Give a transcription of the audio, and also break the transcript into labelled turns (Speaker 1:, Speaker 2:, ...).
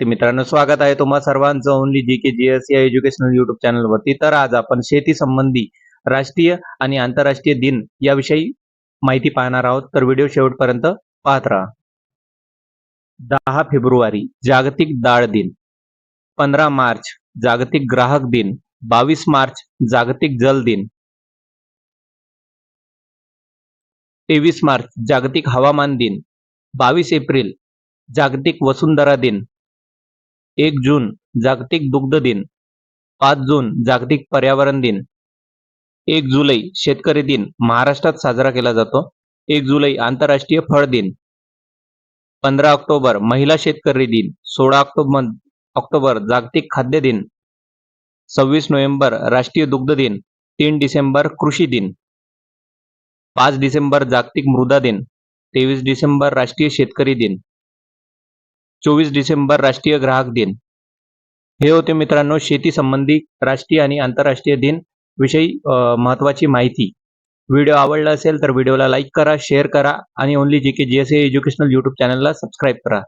Speaker 1: ते मित्रांनो स्वागत आहे तुम्हा सर्वांचं only G K G S या एज्युकेशनल युट्यूब चॅनलवरती तर आज आपण शेती संबंधी राष्ट्रीय आणि आंतरराष्ट्रीय दिन याविषयी माहिती पाहणार आहोत. तर व्हिडिओ शेवटपर्यंत पाहत राहा. दहा फेब्रुवारी जागतिक डाळ दिन. पंधरा मार्च जागतिक ग्राहक दिन. बावीस मार्च जागतिक जल दिन. तेवीस मार्च जागतिक हवामान दिन. बावीस एप्रिल जागतिक वसुंधरा दिन. एक जून जागतिक दुग्ध दिन. पाच जून जागतिक पर्यावरण दिन. एक जुलै शेतकरी दिन. महाराष्ट्रात साजरा केला जातो. एक जुलै आंतरराष्ट्रीय फळ दिन. पंधरा ऑक्टोबर महिला शेतकरी दिन. सोळा ऑक्टोबर ऑक्टोबर जागतिक खाद्य दिन. सव्वीस नोव्हेंबर राष्ट्रीय दुग्ध दिन. तीन डिसेंबर कृषी दिन. पाच डिसेंबर जागतिक मृदा दिन. तेवीस डिसेंबर राष्ट्रीय शेतकरी दिन. चोवीस डिसेंबर राष्ट्रीय ग्राहक दिन. हे होते मित्रांनो शेती संबंधी राष्ट्रीय आणि आंतरराष्ट्रीय दिन विषयी महत्वाची माहिती. व्हिडिओ आवडला असेल तर व्हिडिओला लाईक करा शेअर करा आणि only G K G S educational YouTube चॅनलला सबस्क्राईब करा.